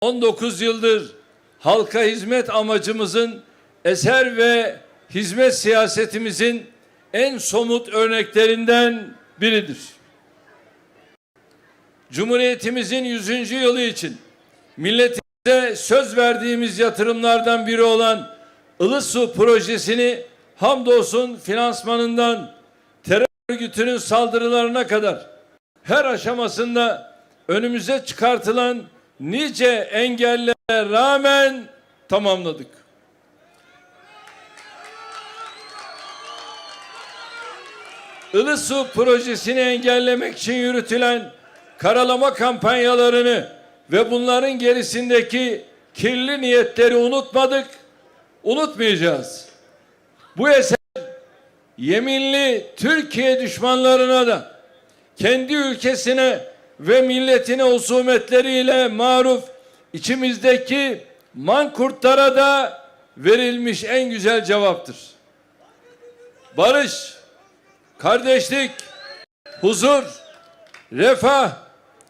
19 yıldır halka hizmet amacımızın eser ve hizmet siyasetimizin en somut örneklerinden biridir. Cumhuriyetimizin 100. yılı için milletimize söz verdiğimiz yatırımlardan biri olan Ilısu projesini hamdolsun finansmanından terör örgütünün saldırılarına kadar her aşamasında önümüze çıkartılan nice engellere rağmen tamamladık. Ilısu projesini engellemek için yürütülen karalama kampanyalarını ve bunların gerisindeki kirli niyetleri unutmadık, unutmayacağız. Bu eser yeminli Türkiye düşmanlarına da kendi ülkesine ve milletine husumetleriyle maruf içimizdeki mankurtlara da verilmiş en güzel cevaptır. Barış, kardeşlik, huzur, refah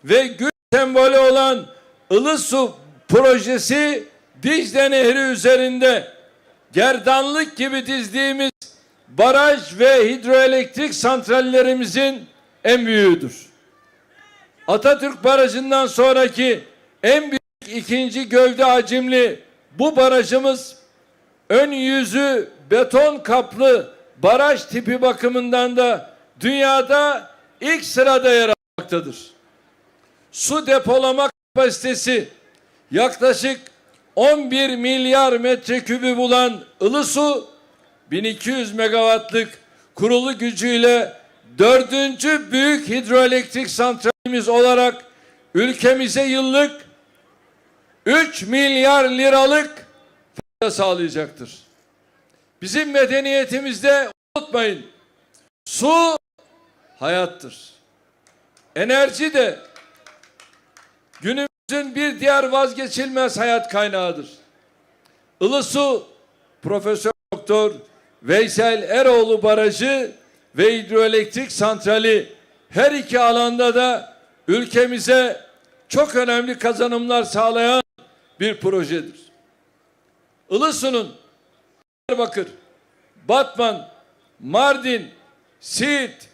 ve güç sembolü olan Ilısu projesi Dicle Nehri üzerinde gerdanlık gibi dizdiğimiz baraj ve hidroelektrik santrallerimizin en büyüğüdür. Atatürk Barajı'ndan sonraki en büyük ikinci gövde hacimli bu barajımız ön yüzü beton kaplı baraj tipi bakımından da dünyada ilk sırada yer almaktadır. Su depolama kapasitesi yaklaşık 11 milyar metrekübü bulan Ilısu 1200 megawattlık kurulu gücüyle dördüncü büyük hidroelektrik santralimiz olarak ülkemize yıllık 3 milyar liralık fayda sağlayacaktır. Bizim medeniyetimizde unutmayın su hayattır. Enerji de günümüzün bir diğer vazgeçilmez hayat kaynağıdır. Ilısu Profesör Doktor Veysel Eroğlu Barajı ve hidroelektrik santrali her iki alanda da ülkemize çok önemli kazanımlar sağlayan bir projedir. Ilısu'nun Diyarbakır, Batman, Mardin, Siirt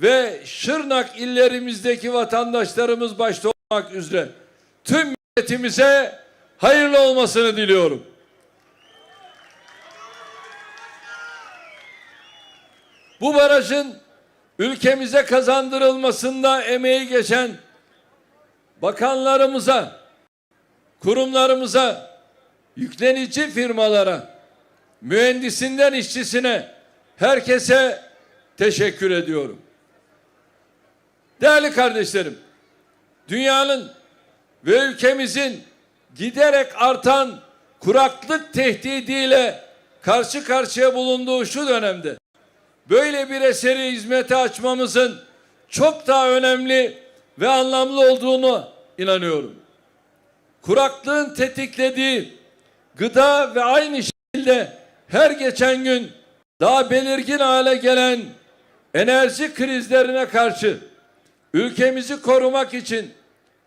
ve Şırnak illerimizdeki vatandaşlarımız başta olmak üzere tüm milletimize hayırlı olmasını diliyorum. Bu barajın ülkemize kazandırılmasında emeği geçen bakanlarımıza, kurumlarımıza, yüklenici firmalara, mühendisinden işçisine, herkese teşekkür ediyorum. Değerli kardeşlerim, dünyanın ve ülkemizin giderek artan kuraklık tehdidiyle karşı karşıya bulunduğu şu dönemde böyle bir eseri hizmete açmamızın çok daha önemli ve anlamlı olduğunu inanıyorum. Kuraklığın tetiklediği gıda ve aynı şekilde her geçen gün daha belirgin hale gelen enerji krizlerine karşı ülkemizi korumak için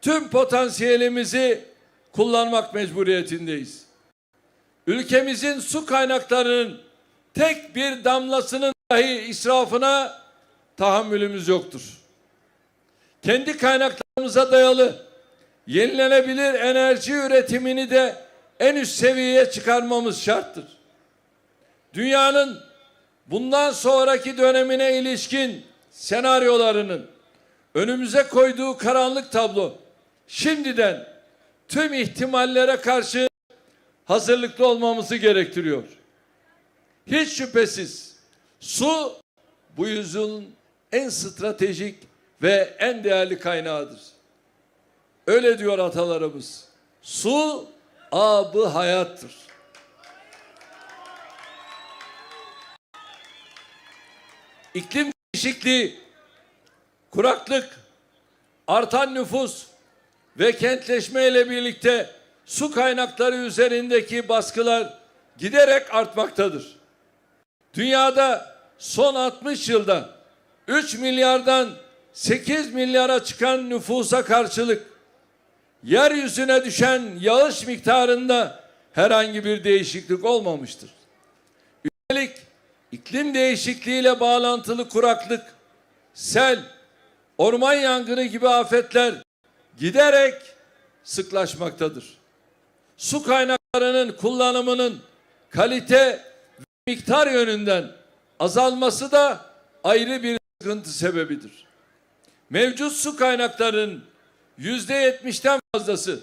tüm potansiyelimizi kullanmak mecburiyetindeyiz. Ülkemizin su kaynaklarının tek bir damlasının dahi israfına tahammülümüz yoktur. Kendi kaynaklarımıza dayalı yenilenebilir enerji üretimini de en üst seviyeye çıkarmamız şarttır. Dünyanın bundan sonraki dönemine ilişkin senaryolarının önümüze koyduğu karanlık tablo şimdiden tüm ihtimallere karşı hazırlıklı olmamızı gerektiriyor. Hiç şüphesiz su bu yüzyılın en stratejik ve en değerli kaynağıdır. Öyle diyor atalarımız. Su abı hayattır. İklim değişikliği, kuraklık, artan nüfus ve kentleşme ile birlikte su kaynakları üzerindeki baskılar giderek artmaktadır. Dünyada son 60 yılda 3 milyardan 8 milyara çıkan nüfusa karşılık yeryüzüne düşen yağış miktarında herhangi bir değişiklik olmamıştır. Üstelik iklim değişikliğiyle bağlantılı kuraklık, sel, orman yangını gibi afetler giderek sıklaşmaktadır. Su kaynaklarının kullanımının kalite ve miktar yönünden azalması da ayrı bir sıkıntı sebebidir. Mevcut su kaynaklarının yüzde yetmişten fazlası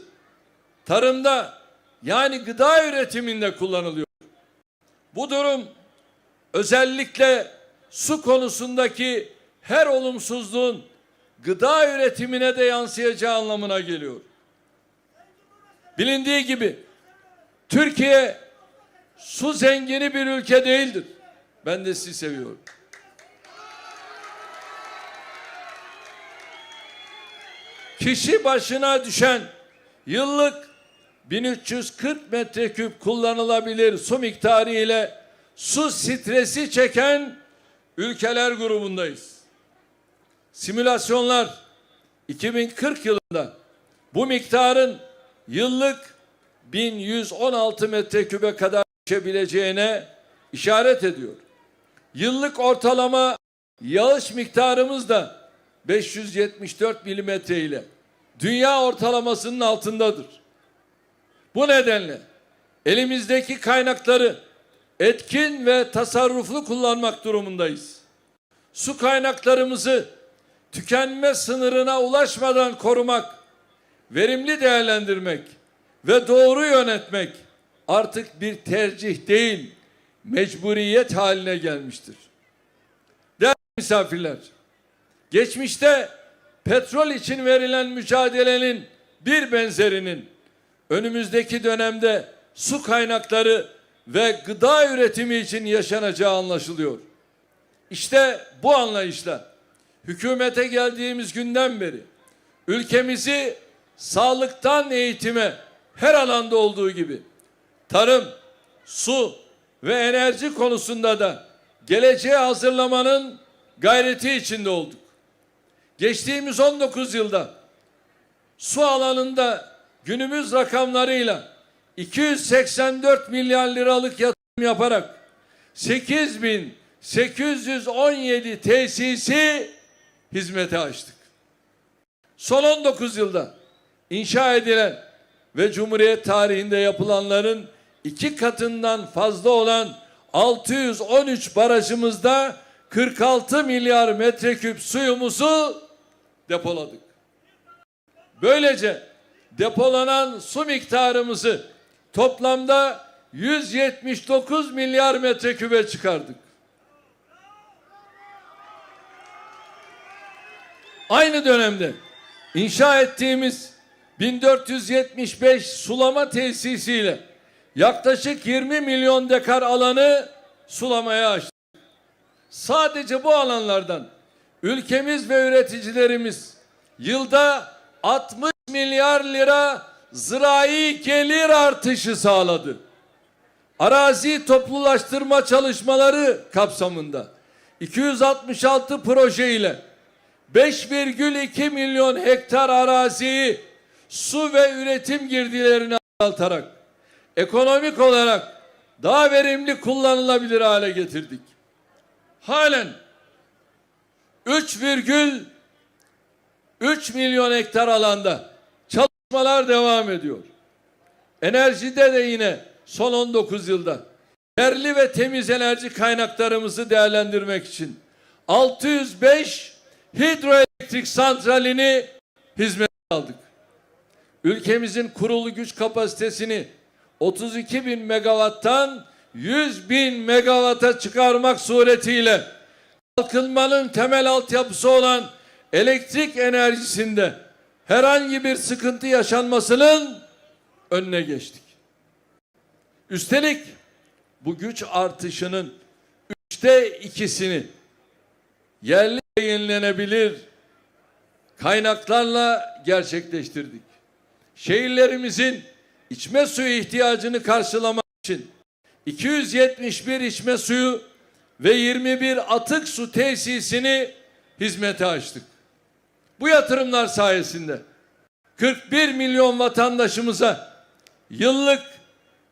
tarımda yani gıda üretiminde kullanılıyor. Bu durum özellikle su konusundaki her olumsuzluğun gıda üretimine de yansıyacağı anlamına geliyor. Bilindiği gibi Türkiye su zengini bir ülke değildir. Ben de sizi seviyorum. Kişi başına düşen yıllık 1340 metreküp kullanılabilir su miktarı ile su stresi çeken ülkeler grubundayız. Simülasyonlar 2040 yılında bu miktarın yıllık 1116 metrekübe kadar düşebileceğine işaret ediyor. Yıllık ortalama yağış miktarımız da 574 milimetre ile dünya ortalamasının altındadır. Bu nedenle elimizdeki kaynakları etkin ve tasarruflu kullanmak durumundayız. Su kaynaklarımızı tükenme sınırına ulaşmadan korumak, verimli değerlendirmek ve doğru yönetmek artık bir tercih değil, mecburiyet haline gelmiştir. Değerli misafirler, geçmişte petrol için verilen mücadelenin bir benzerinin önümüzdeki dönemde su kaynakları ve gıda üretimi için yaşanacağı anlaşılıyor. İşte bu anlayışla hükümete geldiğimiz günden beri ülkemizi sağlıktan eğitime her alanda olduğu gibi tarım, su ve enerji konusunda da geleceğe hazırlamanın gayreti içinde olduk. Geçtiğimiz 19 yılda su alanında günümüz rakamlarıyla 284 milyar liralık yatırım yaparak 8817 tesisi hizmete açtık. Son 19 yılda inşa edilen ve Cumhuriyet tarihinde yapılanların iki katından fazla olan 613 barajımızda 46 milyar metreküp suyumuzu depoladık. Böylece depolanan su miktarımızı toplamda 179 milyar metrekübe çıkardık. Aynı dönemde inşa ettiğimiz 1475 sulama tesisiyle yaklaşık 20 milyon dekar alanı sulamaya açtık. Sadece bu alanlardan ülkemiz ve üreticilerimiz yılda 60 milyar lira zirai gelir artışı sağladı. Arazi toplulaştırma çalışmaları kapsamında 266 proje ile 5,2 milyon hektar araziyi su ve üretim girdilerine azaltarak ekonomik olarak daha verimli kullanılabilir hale getirdik. Halen 3,3 milyon hektar alanda çalışmalar devam ediyor. Enerjide de yine son 19 yılda yerli ve temiz enerji kaynaklarımızı değerlendirmek için 605 hidroelektrik santralini hizmete aldık. Ülkemizin kurulu güç kapasitesini 32 bin megawatttan 100 bin megawata çıkarmak suretiyle kalkınmanın temel altyapısı olan elektrik enerjisinde herhangi bir sıkıntı yaşanmasının önüne geçtik. Üstelik bu güç artışının üçte ikisini yerli yenilenebilir kaynaklarla gerçekleştirdik. Şehirlerimizin içme suyu ihtiyacını karşılamak için 271 içme suyu ve 21 atık su tesisini hizmete açtık. Bu yatırımlar sayesinde 41 milyon vatandaşımıza yıllık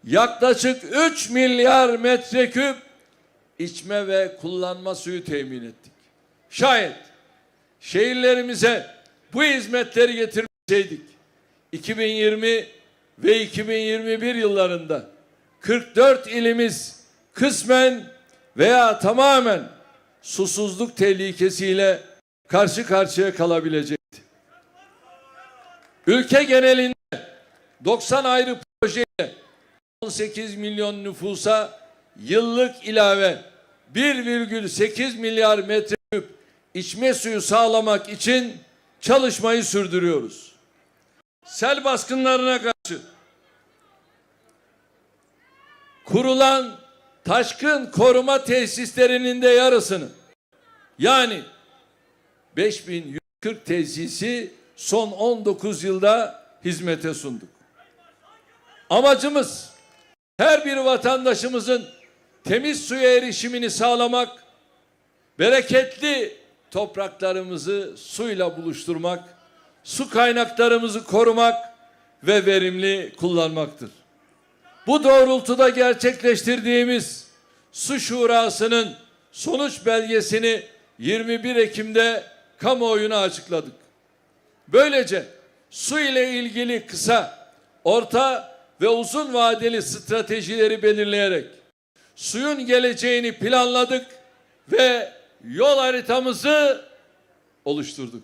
yaklaşık 3 milyar metreküp içme ve kullanma suyu temin ettik. Şayet şehirlerimize bu hizmetleri getirmeseydik 2020 ve 2021 yıllarında 44 ilimiz kısmen veya tamamen susuzluk tehlikesiyle karşı karşıya kalabilecekti. Ülke genelinde 90 ayrı projeyle 18 milyon nüfusa yıllık ilave 1,8 milyar metreküp içme suyu sağlamak için çalışmayı sürdürüyoruz. Sel baskınlarına karşı kurulan taşkın koruma tesislerinin de yarısını yani 5140 tesisi son 19 yılda hizmete sunduk. Amacımız her bir vatandaşımızın temiz suya erişimini sağlamak, bereketli topraklarımızı suyla buluşturmak, su kaynaklarımızı korumak ve verimli kullanmaktır. Bu doğrultuda gerçekleştirdiğimiz su şurasının sonuç belgesini 21 Ekim'de kamuoyuna açıkladık. Böylece su ile ilgili kısa, orta ve uzun vadeli stratejileri belirleyerek suyun geleceğini planladık ve yol haritamızı oluşturduk.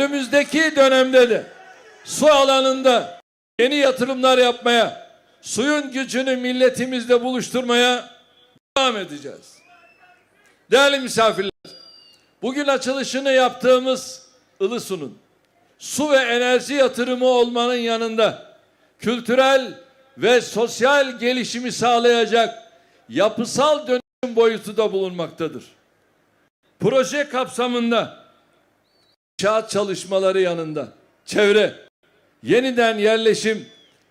Önümüzdeki dönemde de su alanında yeni yatırımlar yapmaya, suyun gücünü milletimizle buluşturmaya devam edeceğiz. Değerli misafirler, bugün açılışını yaptığımız Ilısu'nun su ve enerji yatırımı olmanın yanında kültürel ve sosyal gelişimi sağlayacak yapısal dönüşüm boyutu da bulunmaktadır. Proje kapsamında inşaat çalışmaları yanında çevre, yeniden yerleşim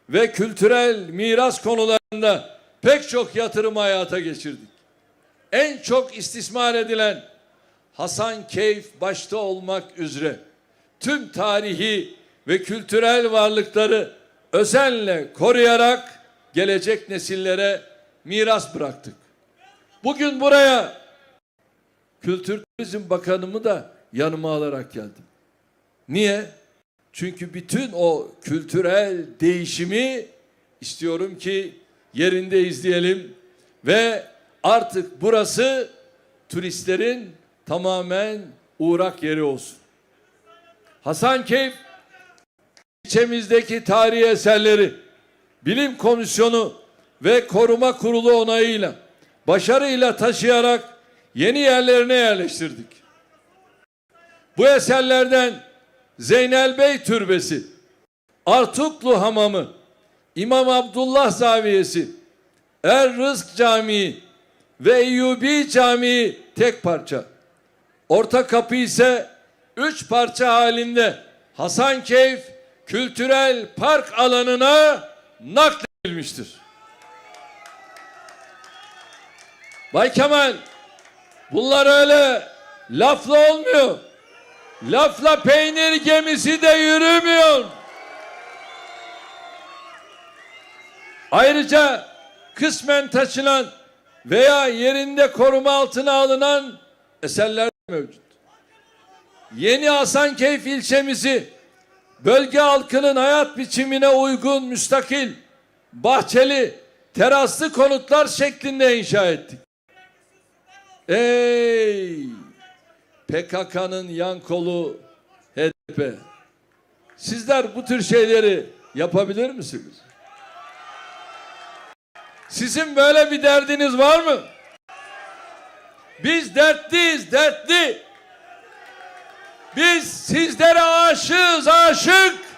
ve kültürel miras konularında pek çok yatırım hayata geçirdik. En çok istismar edilen Hasan Keyf başta olmak üzere tüm tarihi ve kültürel varlıkları özenle koruyarak gelecek nesillere miras bıraktık. Bugün buraya Kültür Turizm Bakanımı da yanıma alarak geldim. Niye? Çünkü bütün o kültürel değişimi istiyorum ki yerinde izleyelim ve artık burası turistlerin tamamen uğrak yeri olsun. Hasankeyf ilçemizdeki tarihi eserleri bilim komisyonu ve koruma kurulu onayıyla başarıyla taşıyarak yeni yerlerine yerleştirdik. Bu eserlerden Zeynel Bey Türbesi, Artuklu Hamamı, İmam Abdullah Zaviyesi, Er Rızk Camii ve Eyyubi Camii tek parça. Orta kapı ise üç parça halinde Hasankeyf Kültürel Park alanına nakledilmiştir. Bay Kemal bunlar öyle lafla olmuyor. Lafla peynir gemisi de yürümüyor. Ayrıca kısmen taşınan veya yerinde koruma altına alınan eserler mevcut. Yeni Hasankeyf ilçemizi bölge halkının hayat biçimine uygun müstakil, bahçeli, teraslı konutlar şeklinde inşa ettik. Ey PKK'nın yan kolu HDP. Sizler bu tür şeyleri yapabilir misiniz? Sizin böyle bir derdiniz var mı? Biz dertliyiz, dertli. Biz sizlere aşığız, aşık.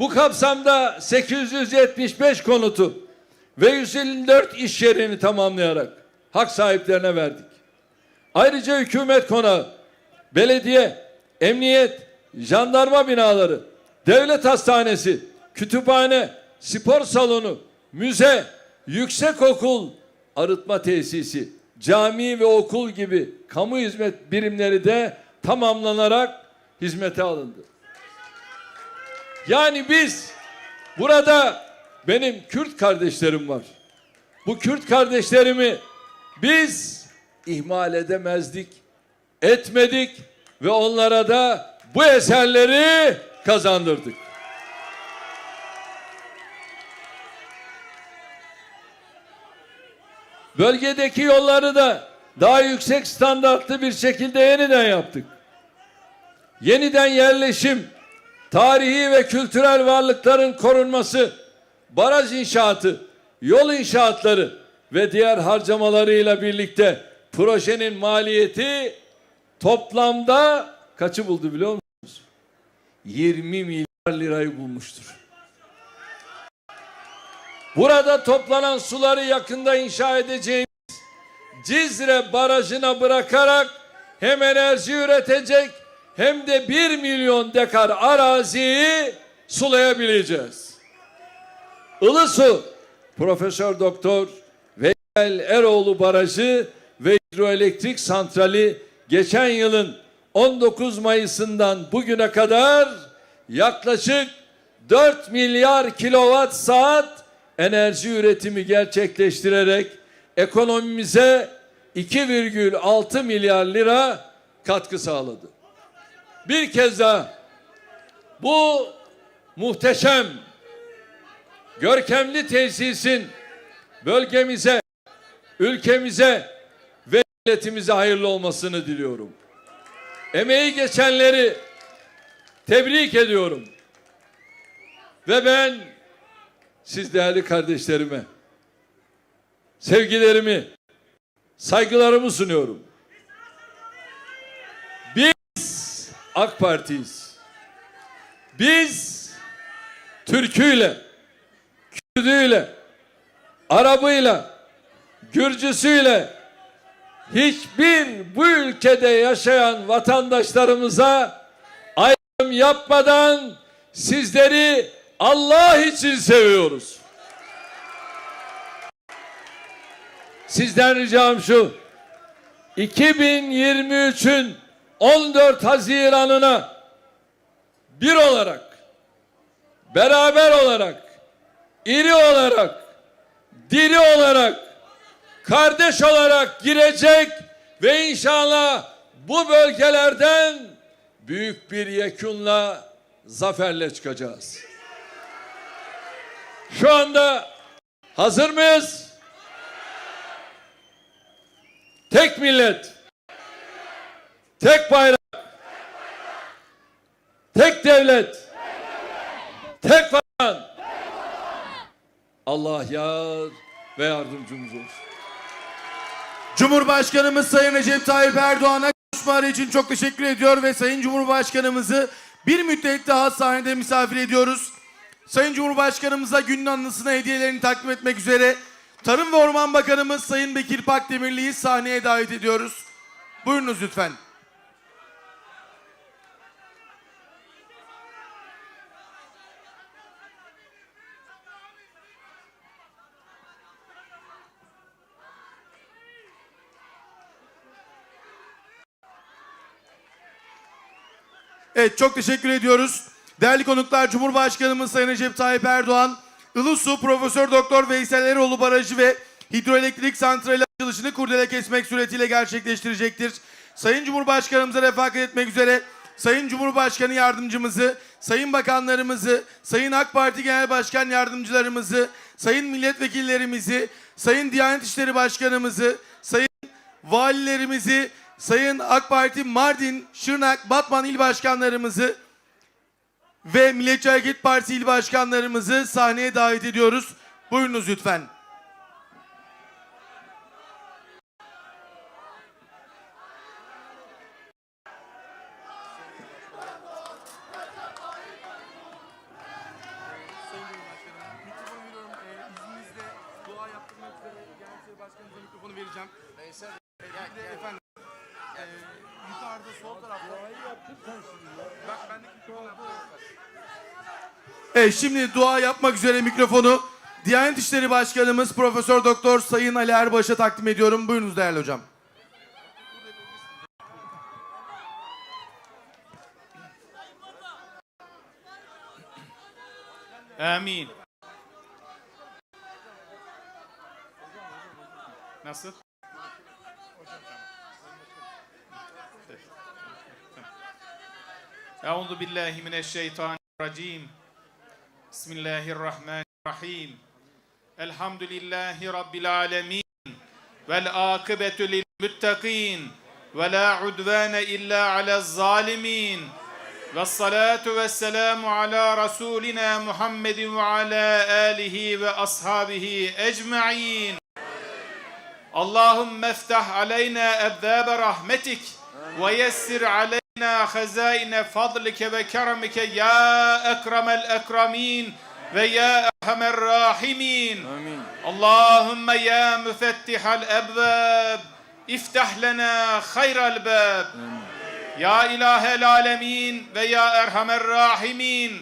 Bu kapsamda 875 konutu ve 154 iş yerini tamamlayarak hak sahiplerine verdik. Ayrıca hükümet konağı, belediye, emniyet, jandarma binaları, devlet hastanesi, kütüphane, spor salonu, müze, yüksekokul, arıtma tesisi, cami ve okul gibi kamu hizmet birimleri de tamamlanarak hizmete alındı. Yani biz burada benim Kürt kardeşlerim var. Bu Kürt kardeşlerimi biz ihmal edemezdik, etmedik ve onlara da bu eserleri kazandırdık. Bölgedeki yolları da daha yüksek standartlı bir şekilde yeniden yaptık. Yeniden yerleşim, tarihi ve kültürel varlıkların korunması, baraj inşaatı, yol inşaatları ve diğer harcamalarıyla birlikte projenin maliyeti toplamda kaçı buldu biliyor musunuz? 20 milyar lirayı bulmuştur. Burada toplanan suları yakında inşa edeceğimiz Cizre Barajı'na bırakarak hem enerji üretecek hem de 1 milyon dekar araziyi sulayabileceğiz. Ilısu Profesör Doktor Veysel Eroğlu Barajı ve hidroelektrik santrali geçen yılın 19 Mayıs'ından bugüne kadar yaklaşık 4 milyar kilowatt saat enerji üretimi gerçekleştirerek ekonomimize 2,6 milyar lira katkı sağladı. Bir kez daha bu muhteşem görkemli tesisin bölgemize, ülkemize ve milletimize hayırlı olmasını diliyorum. Emeği geçenleri tebrik ediyorum. Ve ben siz değerli kardeşlerime sevgilerimi, saygılarımı sunuyorum. AK Parti'yiz. Biz Türküyle, Kürdüyle, Arabıyla, Gürcüsüyle hiçbir bu ülkede yaşayan vatandaşlarımıza ayrım yapmadan sizleri Allah için seviyoruz. Sizden ricam şu. 2023'ün 14 Haziran'ına bir olarak, beraber olarak, iri olarak, diri olarak, kardeş olarak girecek ve inşallah bu bölgelerden büyük bir yekunla zaferle çıkacağız. Şu anda hazır mıyız? Tek millet, tek bayrak, tek devlet, tek vatan. Allah yar ve yardımcımız olsun. Cumhurbaşkanımız Sayın Recep Tayyip Erdoğan'a konuşmaları için çok teşekkür ediyor ve Sayın Cumhurbaşkanımızı bir müddet daha sahnede misafir ediyoruz. Sayın Cumhurbaşkanımıza günün anısına hediyelerini takdim etmek üzere Tarım ve Orman Bakanımız Sayın Bekir Pakdemirli'yi sahneye davet ediyoruz. Buyurunuz lütfen. Evet çok teşekkür ediyoruz. Değerli konuklar Cumhurbaşkanımız Sayın Recep Tayyip Erdoğan, Ilısu Profesör Doktor Veysel Eroğlu Barajı ve hidroelektrik santrali açılışını kurdele kesmek suretiyle gerçekleştirecektir. Sayın Cumhurbaşkanımıza refakat etmek üzere Sayın Cumhurbaşkanı yardımcımızı, Sayın Bakanlarımızı, Sayın AK Parti Genel Başkan Yardımcılarımızı, Sayın Milletvekillerimizi, Sayın Diyanet İşleri Başkanımızı, Sayın Valilerimizi, Sayın AK Parti Mardin, Şırnak, Batman İl Başkanlarımızı ve Milliyetçi Hareket Partisi İl Başkanlarımızı sahneye davet ediyoruz. Buyurunuz lütfen. vereceğim. Efendim. Ee, yukarıda sol tarafta. Bak bendeki mikrofon. Evet şimdi dua yapmak üzere mikrofonu Diyanet İşleri Başkanımız Profesör Doktor Sayın Ali Erbaş'a takdim ediyorum. Buyurunuz değerli hocam. Amin. Nasıl? Euzu billahi mineşşeytanirracim. Bismillahirrahmanirrahim. Elhamdülillahi rabbil alamin. Vel akibetu lil muttakin. Ve la udvane illa alez zalimin. Ve salatu ve selamu ala Resulina Muhammedin ve ala alihi ve ashabihi ecma'in. Allahümme meftah aleyna ebzâbe rahmetik ve yessir aleyna علينا خزائن فضلك وكرمك يا أكرم الأكرمين ويا أرحم الراحمين اللهم يا مفتح الأبواب افتح لنا خير الباب Ya ilahel alemin ve ya erhamer rahimin.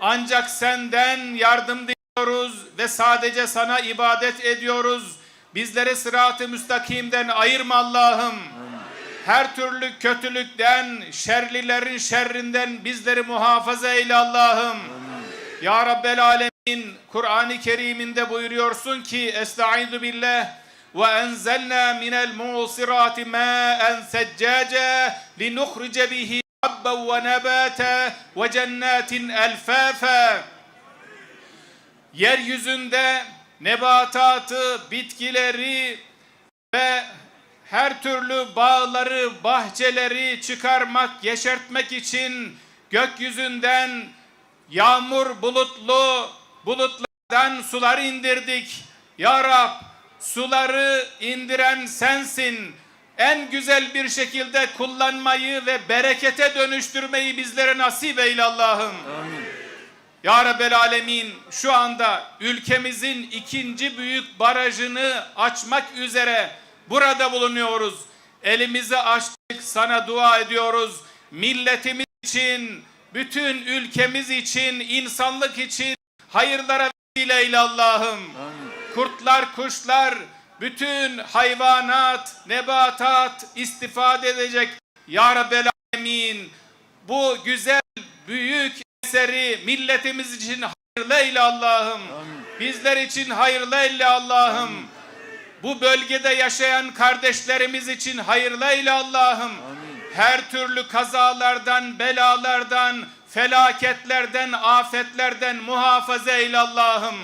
Ancak senden yardım diliyoruz ve sadece sana ibadet ediyoruz. Bizleri sırat-ı müstakimden ayırma Allah'ım. Her türlü kötülükten, şerlilerin şerrinden bizleri muhafaza eyle Allah'ım. Ya Rabbel alemin Kur'an-ı Kerim'inde buyuruyorsun ki Estaizu billah وأنزلنا من المعصرات ماء ثجاجا لنخرج به حبا ونباتا وجنات ألفافا Yeryüzünde nebatatı, bitkileri ve her türlü bağları, bahçeleri çıkarmak, yeşertmek için gökyüzünden yağmur bulutlu bulutlardan sular indirdik. Ya Rab suları indiren sensin. En güzel bir şekilde kullanmayı ve berekete dönüştürmeyi bizlere nasip eyle Allah'ım. Ya Rabbel Alemin şu anda ülkemizin ikinci büyük barajını açmak üzere burada bulunuyoruz. Elimizi açtık sana dua ediyoruz. Milletimiz için, bütün ülkemiz için, insanlık için hayırlara vesile eyle Allah'ım. Kurtlar, kuşlar, bütün hayvanat, nebatat istifade edecek. Ya Rabbel Alemin bu güzel, büyük eseri milletimiz için hayırlı eyle Allah'ım. Bizler için hayırlı eyle Allah'ım. Bu bölgede yaşayan kardeşlerimiz için hayırlı eyle Allah'ım. Her türlü kazalardan, belalardan, felaketlerden, afetlerden muhafaza eyle Allah'ım.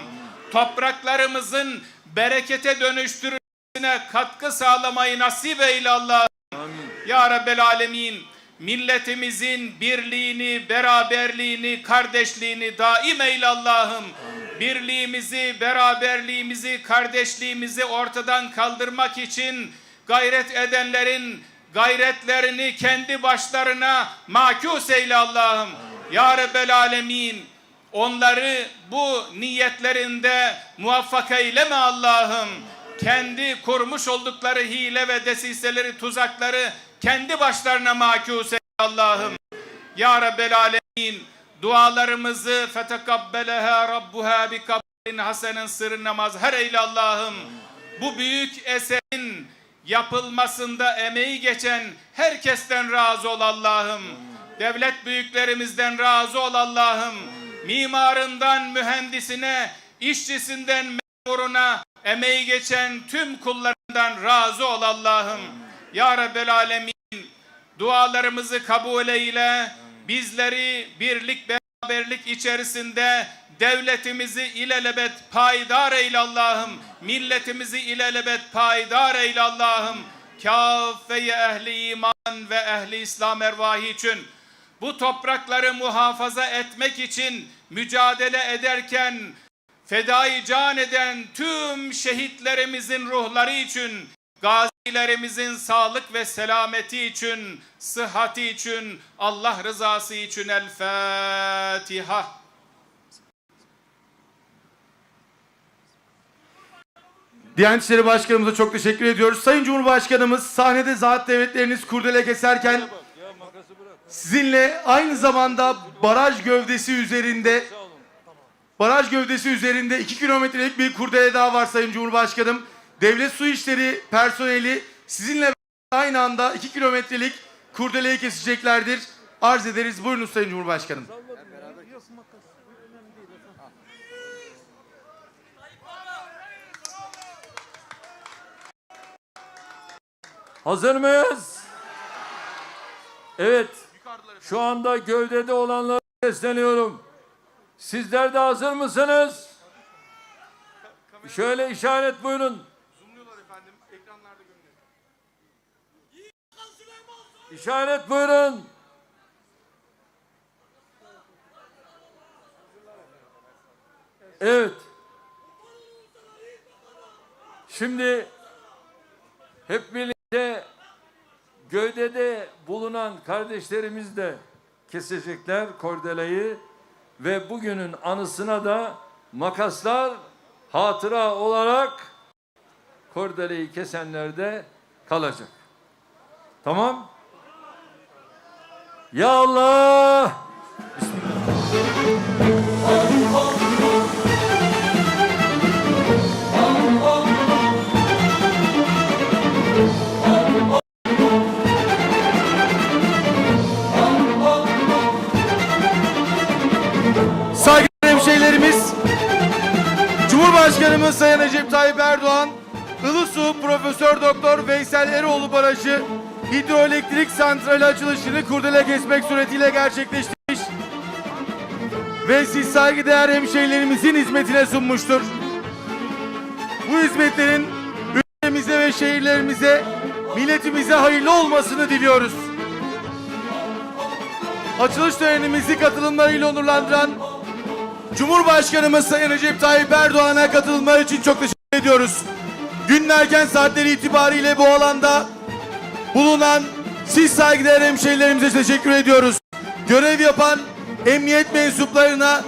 Topraklarımızın berekete dönüştürülmesine katkı sağlamayı nasip eyle Allah'ım. Ya Rabbel Alemin milletimizin birliğini, beraberliğini, kardeşliğini daim eyle Allah'ım. Birliğimizi, beraberliğimizi, kardeşliğimizi ortadan kaldırmak için gayret edenlerin gayretlerini kendi başlarına makus eyle Allah'ım. Ya Rabbel Alemin onları bu niyetlerinde muvaffak eyleme Allah'ım. Kendi kurmuş oldukları hile ve desiseleri, tuzakları kendi başlarına makus eyle Allah'ım. Ya Rabbel Alemin dualarımızı fetekabbeleha rabbuha bi kabrin hasenin sırrına mazhar eyle Allah'ım. Bu büyük eserin yapılmasında emeği geçen herkesten razı ol Allah'ım. Devlet büyüklerimizden razı ol Allah'ım. Mimarından mühendisine, işçisinden memuruna emeği geçen tüm kullarından razı ol Allah'ım. Ya Rabbel Alemin dualarımızı kabul eyle. Bizleri birlik beraberlik içerisinde devletimizi ilelebet payidar eyle Allah'ım. Milletimizi ilelebet payidar eyle Allah'ım. Kâfeye ehli iman ve ehli İslam ervahı için bu toprakları muhafaza etmek için mücadele ederken fedai can eden tüm şehitlerimizin ruhları için gazilerimizin sağlık ve selameti için, sıhhati için, Allah rızası için El Fatiha. Diyanet İşleri Başkanımıza çok teşekkür ediyoruz. Sayın Cumhurbaşkanımız sahnede zat devletleriniz kurdele keserken sizinle aynı zamanda baraj gövdesi üzerinde baraj gövdesi üzerinde 2 kilometrelik bir kurdele daha var Sayın Cumhurbaşkanım. Devlet Su İşleri personeli sizinle aynı anda 2 kilometrelik kurdeleyi keseceklerdir. Arz ederiz. Buyurunuz Sayın Cumhurbaşkanım. Hazır mıyız? Evet. Şu anda gövdede olanlara sesleniyorum. Sizler de hazır mısınız? Şöyle işaret buyurun. İşaret buyurun. Evet. Şimdi hep birlikte gövdede bulunan kardeşlerimiz de kesecekler kordeleyi ve bugünün anısına da makaslar hatıra olarak kordeleyi kesenlerde kalacak. Tamam? Ya Allah! Saygıdeğer hemşehrilerimiz, Cumhurbaşkanımız Sayın Recep Tayyip Erdoğan, Ilısu Profesör Doktor Veysel Eroğlu Barajı hidroelektrik santrali açılışını kurdele kesmek suretiyle gerçekleştirmiş ve siz saygıdeğer hemşehrilerimizin hizmetine sunmuştur. Bu hizmetlerin ülkemize ve şehirlerimize, milletimize hayırlı olmasını diliyoruz. Açılış törenimizi katılımlarıyla onurlandıran Cumhurbaşkanımız Sayın Recep Tayyip Erdoğan'a katılımları için çok teşekkür ediyoruz. Günün erken saatleri itibariyle bu alanda bulunan siz saygıdeğer hemşehrilerimize teşekkür ediyoruz. Görev yapan emniyet mensuplarına,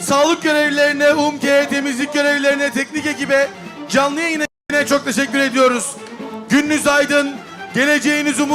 sağlık görevlilerine, UMKE'ye, temizlik görevlilerine, teknik ekibe, canlı yayın çok teşekkür ediyoruz. Gününüz aydın, geleceğiniz umut